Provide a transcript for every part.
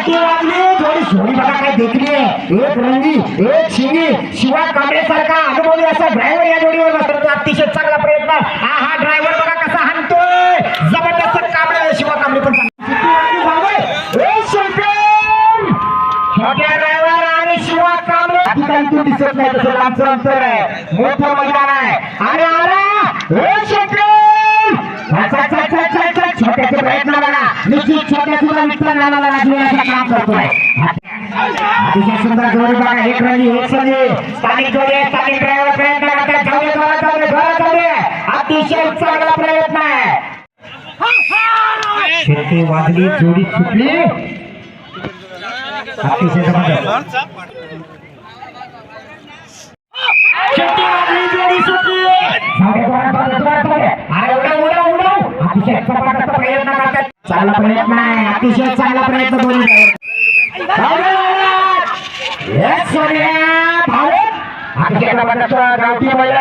शिट्टी वाजली थोडी सोडी बघा काय देखली एक रंगी एक शिंगी. शिवाय कांबळेसारखा अनुभवी असा ड्रायव्हर या जोडीवर बसतो. अतिशय चांगला प्रयत्न. हा हा ड्रायव्हर बघा कसा हाणतोय. जबरदस्त कांबळे. शिवा कांबळे पण ड्रायव्हर आणि शिवा कांबळे. तू दिसत नाही तसं लांबचं अंतर आहे. मोठं मैदान आहे. आणि आला! हे शंकर! छोट्याचे प्रयत्न बघा निश्चित छोट्या सुद्धा मित्र नानाला काम करतोय. अतिशय सुंदर जोडी बघा एक रंगी एक संधी. स्थानिक जोडी आहे, स्थानिक ड्रायव्हर प्रयत्न करतात अतिशय चांगला प्रयत्न आहे. शिट्टी वाजली जोडी सुटली. अतिशय जबरदस्त. वाजली जोडी सुटली. अरे अतिशय जबरदस्त. चांगला प्रयत्न आहे. अतिशय चांगला प्रयत्न करून driver. गावठी बैल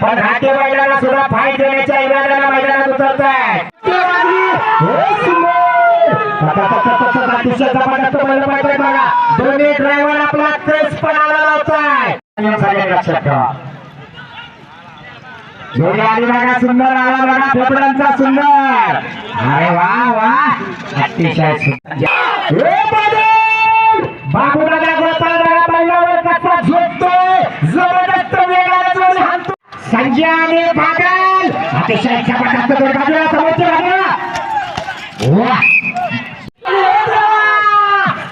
पण हाती बैलाला सुद्धा फाय देण्याच्या इराद्याला मैदानात उतरत अतिशय जबरदस्त बैल पाहिजे बघा. दोन्ही ड्रायव्हर आपला क्रेसपणाला लावताय लक्षात ठेवा. जोडी आली बघा सुंदर आला बघा फेफडांचा सुंदर. अरे वा वा. अतिशय सुंदर. ए, बादल! बाबूराजा गोपाळ बघा बैलावर कसा झोपतोय. जबरदस्त वेगाने जोडी हाणतो. संजय आणि बागल अतिशय जबरदस्त जोडी बाजूला समोरच्या बाजूला. वा!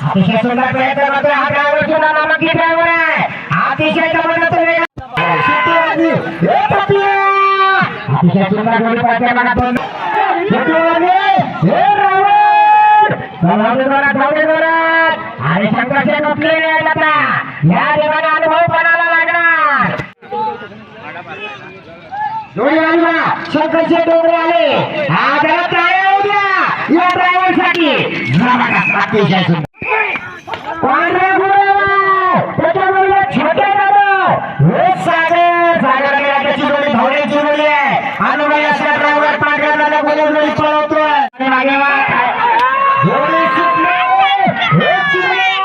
अतिशय सुंदर प्रयत्न करतोय हा ड्रायव्हर सुद्धा नामांकित ड्रायव्हर आहे. अतिशय जबरदस्त वेग अतिशय सुंदर जोडी पळते बघा. शंकरचे डोंगरे आले. हा जरा टाळ्या द्या. या ड्रायव्हरसाठी अतिशय सुंदर पांढऱ्या गुलाब, त्याच्याबरोबर छोटे दादा हे सागर सागर गेला त्याची जोडी धावण्याची जोडी आहे आणि मग अशा ड्रायव्हर पांढऱ्या दादा गोल जोडी पळवतोय आणि मागे वा. जोडी सुटली. हे चिमण्या.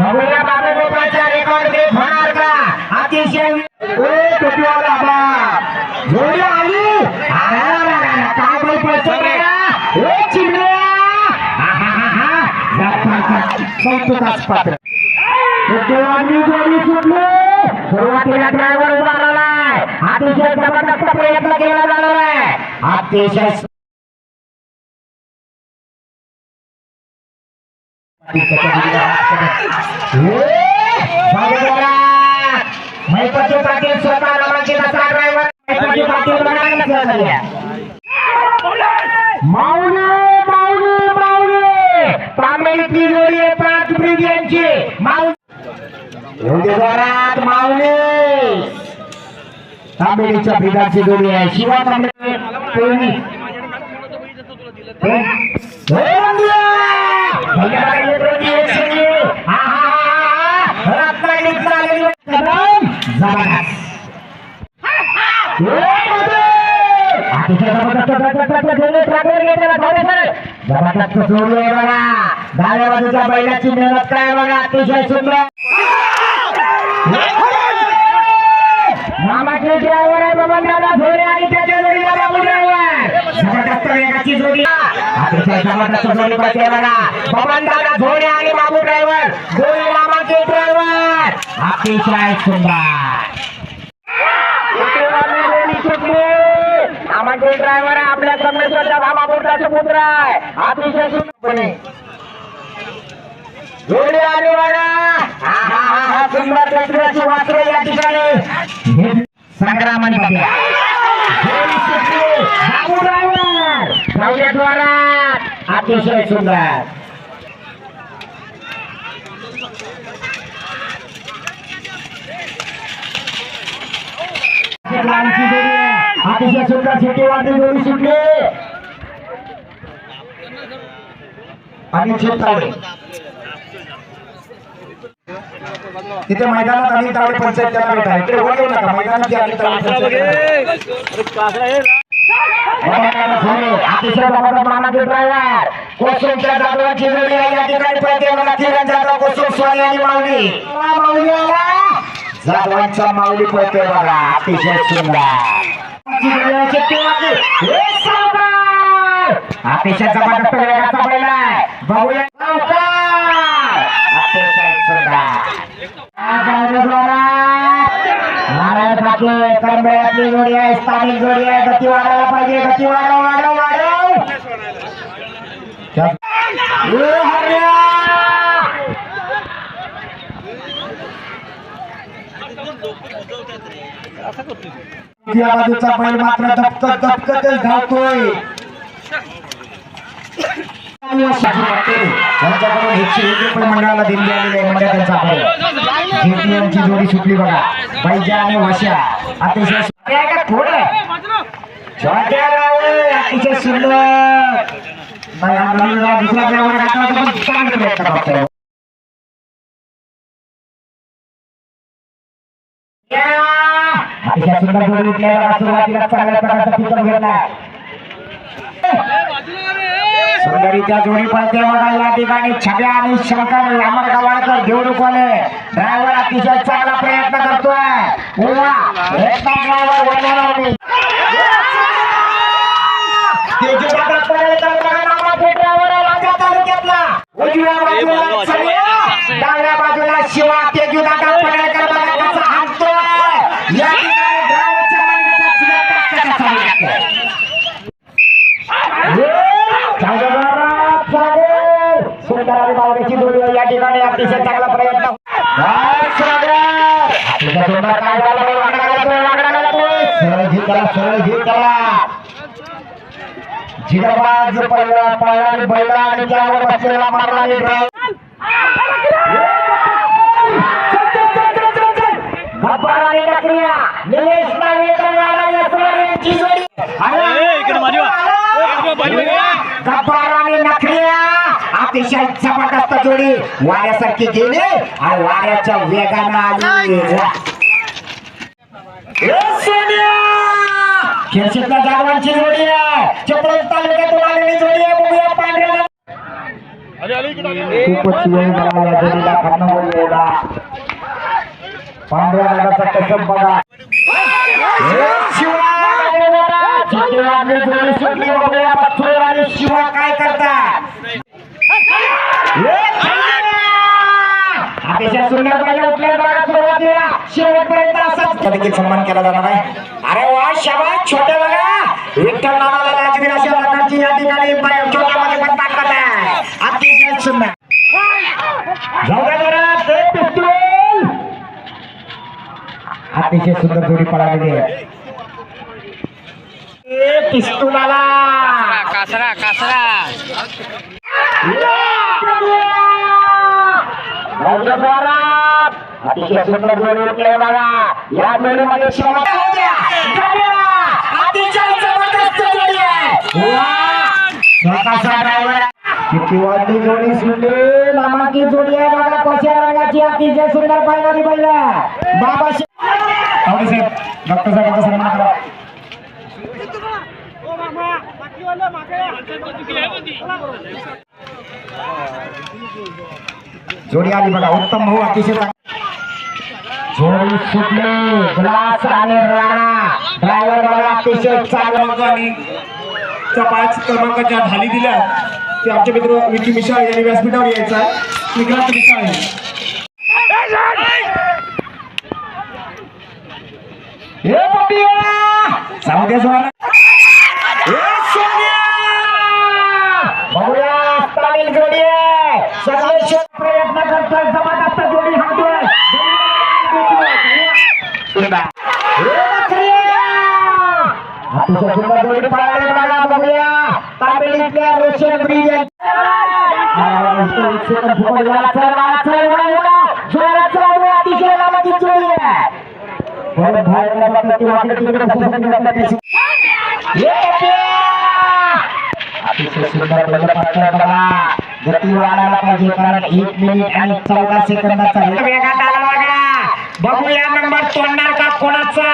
बघूया बाबागोपाळचा रेकॉर्ड ब्रेक होणार का अतिशय ओ टोपीवाला बाप जोडी आली आला, आला, आला. काय बोल पळतो बघा. ए चिमण्या आहाहाहा. जबरदस्त. कौतुकास्पद देवांनी जोडी सुटली. सुरुवातीला ड्रायव्हर उभा राहिलाय अतिशय जबरदस्त प्रयत्न केला जाणार आहे. अतिशय मैपती पाटील स्वतः नामांकित असा ड्रायव्हर. मैपती पाटील बनायला झाल्या जोडी घेतलेला धावले सर. जबरदस्त जोडी आहे बघा. डाव्या बाजूच्या बैलाची मेहनत काय बघा. अतिशय सुंदर. नामाचे ड्रायव्हर आहे बबन दादा आणि त्याच्या जोडीला बाबू ड्रायव्हर जबरदस्त वेगाची जोडी. अतिशय जबरदस्त जोडी बघा. बबन दादा आणि बाबू ड्रायव्हर ड्रायव्हर अतिशय सुंदर. आमचे ड्रायव्हर आहे आपल्या आहे. अतिशय सुंदरपणे. जोडी बघा हा, हा, हा, हा, सुंदर दसऱ्याची वासरे या ठिकाणी. संग्रामन अतिशय सुंदर. अतिशय सुंदर सिटी वाटली जोडी सुटली. आणि तिथे मैदानात अनिल तावडे पंचायत त्याला भेटा इकडे वर येऊ नका मैदानात अनिल तावडे पंचायत त्याला भेटा. रमाकांत सोने अतिशय जबरदस्त मानाचे ड्रायव्हर. कोसुमच्या जाधवाची जोडी आहे. या ठिकाणी पळते बघा किरण जाधव कोसुम सोने आणि माऊली. माऊली आला. जाधवांचा माऊली पळते बघा. अतिशय सुंदर! अतिशय जबरदस्त वेगाचा बैल आहे. बघूया! अतिशय सुंदर नारायण ठाकरे जोडी आहे स्थानिक जोडी आहे. गती वाढायला पाहिजे गती वाढव वाढव वाढव. बाजूचा बैल मात्र दपकत दपकतच धावतोय. एकशे एक रुपये मंडळाला दिली आलेली आहे म्हणजे त्यांचा जोडी सुटली बघा. पैजा आणि वशा. अतिशय आहे का थोडं छोट्या अतिशय सुंदर. दुसरा ड्रायव्हर घातला पण प्रयत्न करतोय अतिशय सुंदर जोडी उठल्यावर सुरुवातीला चांगल्या प्रकारचा पिकअप घेतला. सुंदरीच्या जोडी पळते बघा या ठिकाणी छब्या आणि शंकर लांबर गवाळकर देवडुकोले ड्रायव्हर अतिशय चांगला प्रयत्न करतोय. उवा एकदा ड्रायव्हर वळणार मी उजव्या बाजूला डाव्या बाजूला शिवा तेजू दादा पळेकर बघा कसा हाणतोय या ठिकाणी ड्रायव्हरच्या मनगटात सुद्धा ताकद असावी लागते सुंदर बावड्याची जोडी आहे या ठिकाणी अतिशय चांगला प्रयत्न हा, सुंदर. अतिशय सुंदर काय झालं? वाकडा गेला, वाकडा गेला तो. सरळ घे त्याला, सरळ घे त्याला. जिगरबाज पहिला पळणारी बैला आणि त्यावर बसलेला मारणारी ड्रायव्हर. चल, चल, चल, चल, चल, चल. गब्बर आणि नकरिया. निलेश नार्वेकर आणि यसवर यांची जोडी. ए, इकडे माझी वा. ए, इकडे माझी वा. गब्बर आणि नखरिया अतिशय जबरदस्त जोडी वाऱ्यासारखी गेली आणि वाऱ्याच्या वेगानं आली खेळशेतल्या जाधवांची जोडी आहे. चिपळूण तालुक्यातून आलेली जोडी आहे. बघूया पांढऱ्या. खूपच वेळ जोडीला यायला पांढऱ्या रंगाचा कसब बघा. शिवा! काय सुंदर सुरुवातीला शेवटपर्यंत असाच देखील सन्मान केला जाणार आहे अरे वा शाबास छोटे बघा विठ्ठल नावाला राजवीर अशा प्रकारची या ठिकाणी बाय- छोट्यामध्ये पण ताकद आहे अतिशय सुंदर ते पिस्तूल. अतिशय सुंदर जोडी पळालेली आहे कासरा कासरा। अतिशय सुंदर जोडी उठले बघा. या जोडीमध्ये किती वाटली जोडी सुटली. नामांकित जोडी आहे बघा. कशा रंगाची अतिशय सुंदर पाळणारी बैल बाबा साहेब डॉक्टर साहेबांचा सन्मान करा. जोडी आली बघा. उत्तम भाऊ अतिशय चांगली. जोडी सुटली. ग्लास आणि राणा. ड्रायव्हर बघा अतिशय चांगला आणि त्या पाच क्रमांकाच्या ढाली दिल्या. ते आमचे मित्र विकी मिशाळ यांनी व्यासपीठावर यायचा. आहे. विक्रांत मिशाळ हे पपिया जाऊ दे बघूया स्थानिक जोडी आहे सगळे शेत प्रयत्न करतोय जबरदस्त जोडी हाणतोय सुंदर. हे नखरिया! अतिशय सुंदर जोडी पळाली बघा बघूया तामिळीतल्या रोशन ब्रिज आहे. जोरात चल, जोरात चल, जोरात चल, जोरात चल, अतिशय लांबची जोडी आहे परत बाहेर बघता ती वाकडे तिकडे बसण्यासाठी जातात त्याची. ये पप्या! अतिशय सुंदर गती वाढायला पाहिजे कारण एक मिनिट आणि चौदा सेकंदाचा वेगात आला बघा बघूया नंबर तोडणार का कोणाचा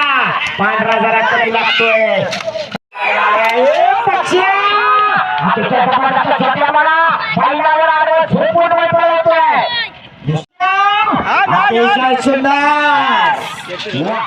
पांढरा जरा कमी लागतोय. अतिशय सुंदर वा.